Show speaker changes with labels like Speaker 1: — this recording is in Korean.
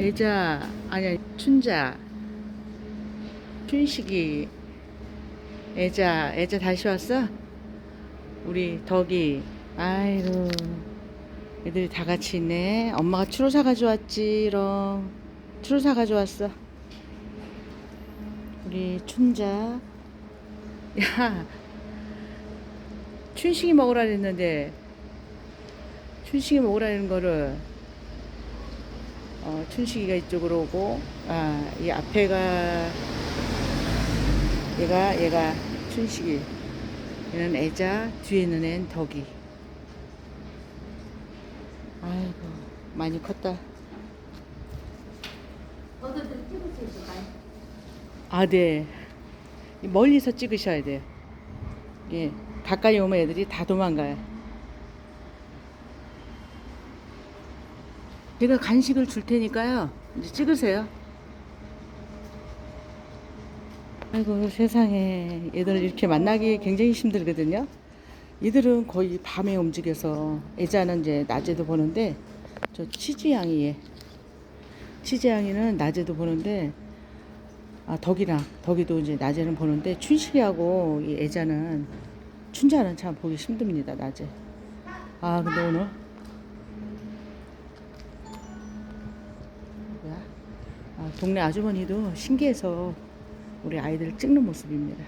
Speaker 1: 애자 아니야 춘자. 춘식이 애자 애자 다시 왔어? 우리 덕이. 아이고 애들이 다 같이 있네. 엄마가 추루 사가지고 왔지롱 추루 사가지고 왔어. 우리 춘자. 야 춘식이 먹으라 그랬는데 춘식이 먹으라는 거를 어, 춘식이가 이쪽으로 오고 아 이 앞에가 얘가 얘가 춘식이. 얘는 애자 뒤에 있는 애는 덕이. 아이고 많이 컸다? 아네. 멀리서 찍으셔야 돼요. 예 가까이 오면 애들이 다 도망가요 제가 간식을 줄 테니까요. 이제 찍으세요. 아이고 세상에. 얘들을 이렇게 만나기 굉장히 힘들거든요. 얘들은 거의 밤에 움직여서 애자는 이제 낮에도 보는데 저 치즈양이 얘 치즈양이는 낮에도 보는데 아 덕이랑 덕이도 이제 낮에는 보는데 춘식이하고 이 애자는 춘자는 참 보기 힘듭니다 낮에. 아 근데 오늘 동네 아주머니도 신기해서 우리 아이들 찍는 모습입니다